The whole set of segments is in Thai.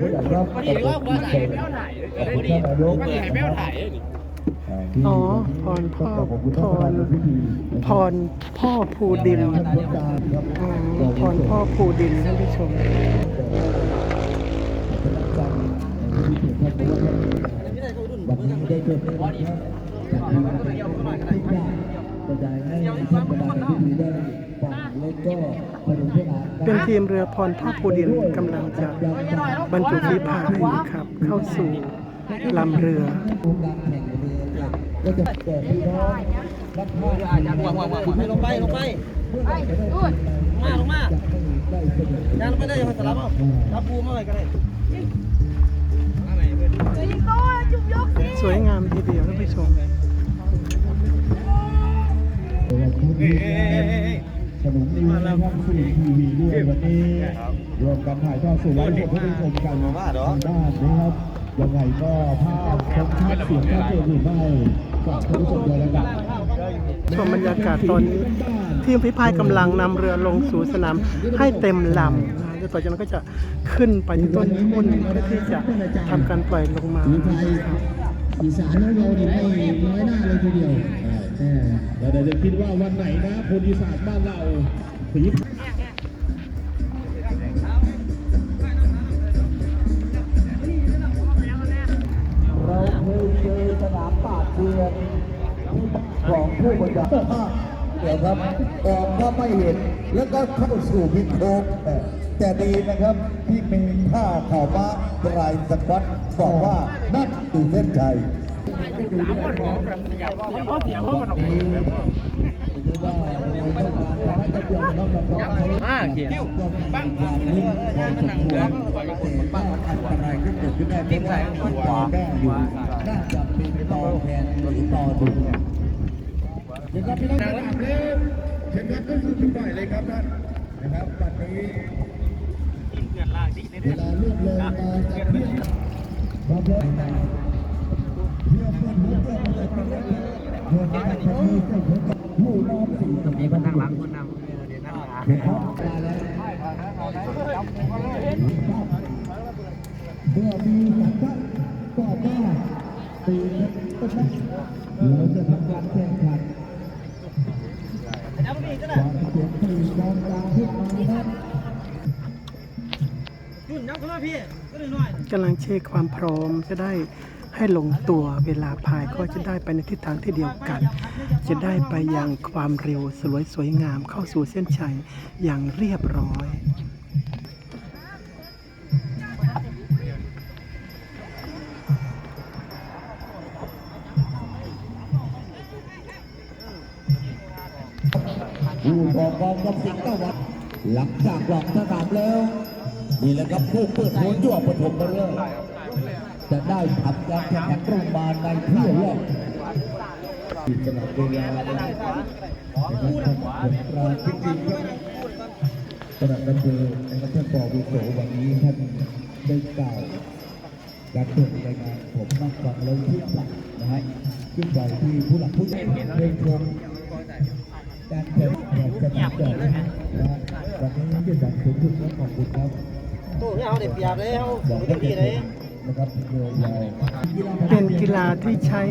ผู้ใหญ่ครับขอบคุณท่านนายกขอบคุณท่ายกนะครับอ๋อพรพ่อขอบคุณพท่านประธารนในพิธีนะพครับรพ่อภูดินท่านผู้การครับอ๋อพรพ่อภูดินท่านผู้ชม เป็นอาจารย์ในพิธีเกียรติครับเพราะว่าวันนี้ได้เกิดขึ้นนะครับจากที่ทุกอย่างกระจายให้ท่านประธานในพิธีได้ เป็นทีมเรือพรท่าภูดินกำลังจะบรรจุฝีพายนะครับ เข้าสู่ลำเรือสวยงามทีเดียวท่านผู้ชม ขนมดีนะครับสู่ทีวีด้วยวันนี้รวมกันถ่ายทอดสู่ไลฟ์สดให้ได้ชมกันทางด้านนะครับยังไงก็ภาพคมชัดเสียงชัดเจนหรือไม่ฝากท่านผู้ชมด้วยแล้วกันชมบรรยากาศตอนนี้ทีมฝีพายกำลังนำเรือลงสู่สนามให้เต็มลำแล้วต่อจากนั้นก็จะขึ้นไปที่ต้นทุนเพื่อที่จะทำการปล่อยลงมาครับอีสานของเรานี่ไม่น้อยหน้าเลยทีเดียว แต่เดี๋ยวจะคิดว่าวันไหนนะคนอีสานบ้านเราฝีเราเคยเจอสนามปาบเซียนของผู้บรรยายเดี๋ยวครับออกก็ไม่เห็น แล้วก็เข้าสู่พิโคกแต่ดีนะครับที่มีผ้าข่าวม้าปลายสกัดบอกว่านั่นคือเส้นชัย ห้าเขียนปั้งทีมไทยขวาอยู่น่าจะเป็นต่อแทนหรือต่อดุนะครับพี่น้องครับเชิญครับก็สุดหน่อยเลยครับท่านนะครับปัดนี้เวลาลูกเลยมาจากเพื่อนครับ นเพื่อนเพื่อนเพื่อนเพื่อนเพื่อนเพื่อนเพื่อนผู้นำสิ่งตรงนี้มันตั้งหลังคนนำเดี๋ยวนั่งหาเมื่อมีสัญญาก็ว่าตีก็ใช่เราจะทำการแข่งขันความเสียงตีกองกลางขึ้นมาครับกำลังเช็คความพร้อมจะได้ ให้ลงตัวเวลาพายก็จะได้ไปในทิศทางที่เดียวกัน จะได้ไปอย่างความเร็วสวยสวยงามเข้าสู่เส้นชัยอย่างเรียบร้อยผู้บอกกองกับสิงห์ตะวันหลังจากหลอกสนามแล้ว นี่แหละครับผู้เปิดหัวยั่วปฐมมาเร่ จะได้ทำการแข่งขันตรงมาในเที่ยวแรกที่สนามเวลานะครับผมปราจริงๆครับสนามบันเทิงนะครับท่านปอวิโสวันนี้ท่านได้กล่าวการเปิดรายงานผมนั่งฟังแล้วที่หลักนะฮะขึ้นไปที่ผู้หลักผู้ใหญ่ได้ชมการแข่งขันสนามจอดนะฮะวันนี้ยืนยันสูงสุดและขอบคุณครับโอ้ยเอาเด็ดเปียบเลยเอาบอกไม่ว่าดีเลยนะครับ เป็นกีฬาที่ใช้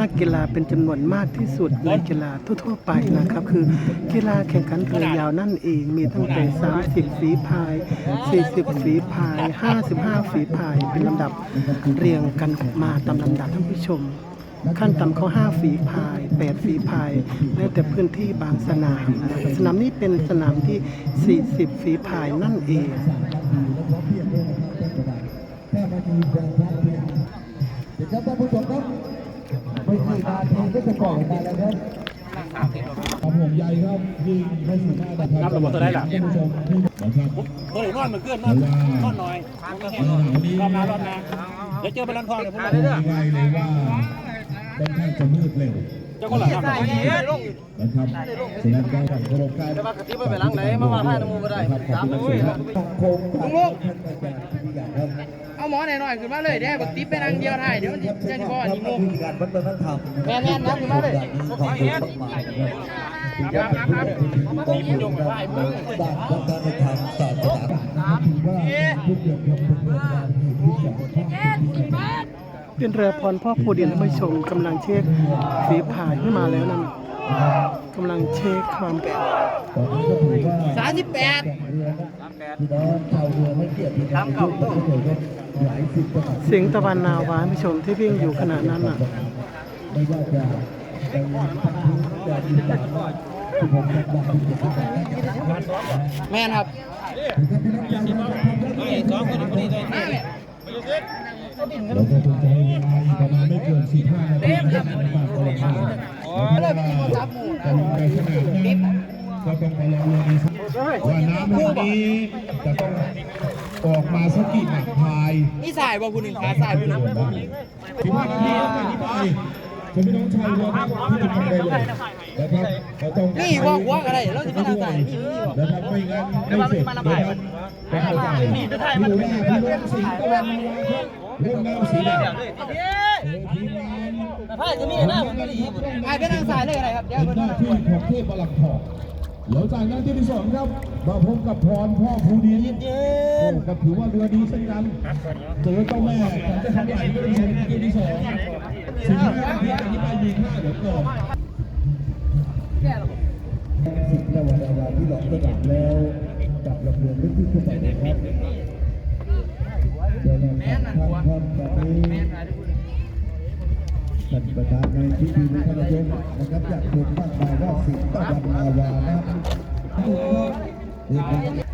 นักกีฬาเป็นจำนวนมากที่สุดในกีฬาทั่วๆไปนะครับ คือกีฬาแข่งขันเรือยาวนั่นเองมีตั้งแต่ 30 ฝีพาย 40 ฝีพาย 55 ฝีพาย เป็นลำดับเรียงกันมาตามลำดับท่านผู้ชม ขั้นต่ำเขา5ฝีพาย 8 ฝีพายแล้วแต่พื้นที่บางสนามนะสนามนี้เป็นสนามที่ 40 ฝีพายนั่นเอง ท่านประธานแค่มามีแรงพักเพียงเดี๋ยวครับท่านผู้ชมครับไม่กี่นาทีก็จะก่อนมาแล้วครับความห่วงใยครับยิ่งให้สุภาพนะครับรับระบบตัวได้หรอท่านผู้ชมที่นะครับเฮ้ยนอนมันเกินนอนนอนหน่อยรอบนารอบนาเดี๋ยวเจอไปรันทองเดี๋ยวผมบอกง่ายเลยว่าค่อนข้างจะมืดเร็ว จ้าคนหลังครับนะครับฉะนั้นก็ต้องรพกันแต่ว่ากระทิบไปล้างไหนมาว่าผ้าน้ำมูกก็ได้สามมือคงลุงลุงเอาหมอหน่อยหน่อยขึ้นมาเลยได้บักติ๊บไปนังเดียวถ่ายเดี๋ยวมันจะจะพอนี่มุกการวัฒนธรรมแม่แม่นับขึ้นมาเลยขอบคุณมากครับครับครับต้องยกไหว้เพื่อด้านวัฒนธรรมศาสนาว่าทุกอย่างเป็นเรื่องที่จะต้อง เป็นเรือพรพ่อภูดินท่านผู้ชมกำลังเช็คฝีพายขึ้นมาแล้วนั่นกำลังเช็คความตอนนี้ก็ถือว่าสามสิบแปดแข่งเรือนะพี่น้องชาวเรือไม่เกียรติการทุกประเทศครับหลายสิบจังหวัดเสียงตะวันนาวาท่านผู้ชมที่วิ่งอยู่ขณะนั้นน่ะไม่ว่าจะเป็นทางพื้นจะอีสานที่ผมจังหวัดที่จะต้องการแม่นครับไม่สองคนนี้คนนี้ เลยมาแม่เราก็จะใช้เวลาประมาณไม่เกินสี่ห้านาทีในการปรับตัวเองเลยไปกินโทรศัพท์หมู่แต่ในขณะนั้นก็ต้องไปรอในสว่าน้ำลูกนี้จะต้องออกมาสักกี่หนักพายนี่สายบ่คุณหนึ่งขาสายคุณหนึ่งถึงว่าที่นี่ไป ผมไม่ต้องใช้เรือที่จะทำอะไรเลยนะครับเราต้องนี่ว่าหัวกันได้เราจะไมาทางสายนี่นี่บอกนะครับไม่งั้นไม่เสร็จนะครับไม่เข้าใจพี่ดูหน้าพี่ดูสีตะวันครับเรื่องน้ำสีแดงทีมงานไอ้ผ้าเป็นทางสายเลยอะไรครับเดี๋ยวเป็นหน้าที่ของเทพบาลังทองหลังจากนั้นที่ที่สองครับมาพบกับพรพ่อภูดีโอ้ก็ถือว่าเรือดีเช่นกันเจอเจ้าแม่ของเจ้ทำใหญ่ที่ที่สองที่ที่สอง สิ่งที่ที่อธิบายมีค่าเดี๋ยวก่อนสิ่งที่วันดาที่หลอกระดับแล้วกับระเบียงลึกที่ขึ้นไปนะครับเดี๋ยวเราทำทำทำแบบนี้ท่านประธานในพิธีในพระยมนะครับอยากชมมากมายว่าสิงห์ตะวันนาวานะครับทุกท่านเรียนรู้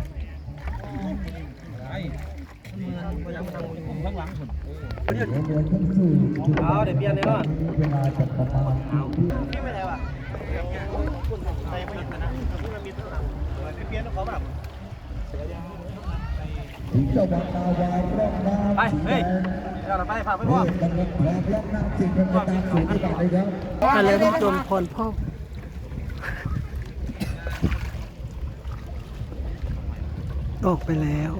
เดี๋ยวเดี๋ยวขึ้นสู่เอาเดี๋ยเปลี่ยนเลยว่าเวลาจะประมาณสิงห์ตะวันนาวาร่องน้ำสีแดงเราไปพาไปเฮ้ยมันเลร่องน้ำสีแดงตามสูงที่บอกเลยครับมาแล้วมพรพ่อออกไปแล้ว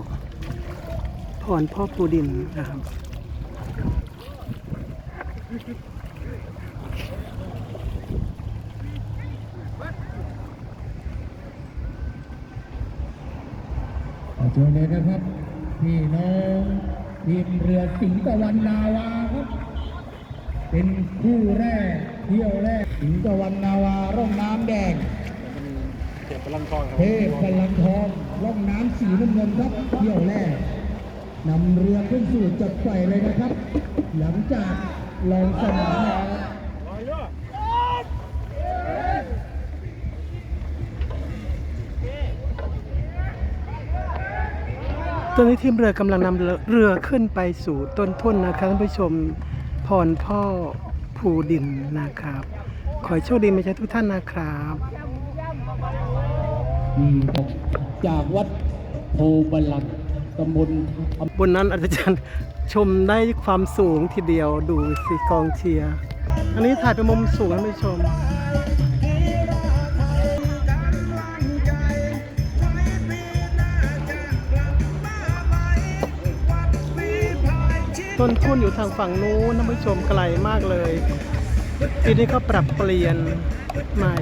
พรพ่อปูดินนะครับ ขอเชิญเลยนะครับ พี่น้องทีมเรือสิงห์ตะวันนาวาครับ เป็นคู่แรกเที่ยวแรกสิงห์ตะวันนาวาร่องน้ำแดงเก็บพลังทองครับเทพพลังทองร่องน้ำสีน้ำเงินครับเที่ยวแรกนำเรือขึ้นสู่จุดไฟเลยนะครับ หลังจาก ลงสนามแล้วตอนนี้ทีมเรือกำลังนำเรือขึ้นไปสู่ต้นทุ่นนะครับท่านผู้ชมพรพ่อภูดินนะครับ ขอโชคดีไม่ใช่ทุกท่านนะครับจากวัดโพบาลัง ตำบลบนนั้นอาจารย์ชมได้ความสูงทีเดียวดูสิกองเชียร์ อันนี้ถ่ายเป็นมุมสูงท่านผู้ชมต้นทุนอยู่ทางฝั่งนู้นท่านผู้ชมไกลมากเลย ปีนี้เขาปรับเปลี่ยนใหม่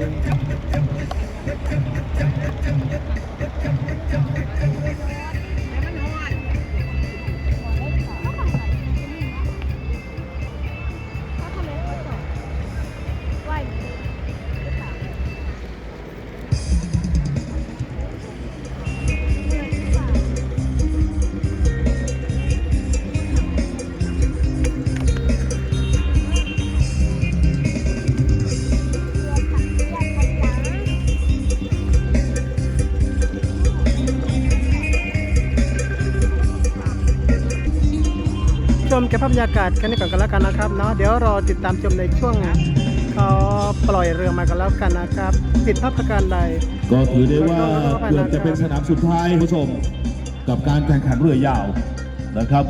มเก็บภาพบรรยากาศกันนี้ก่อนกันแล้วกันนะครับเนาะเดี๋ยวรอติดตามชมในช่วงเขาปล่อยเรือมากันแล้วกันนะครับผิดภาพประการใด ก็ถือได้ว่าเกือบจะเป็นสนามสุดท้ายคุณผู้ชม กับการแข่งขันเรือยาวนะครับ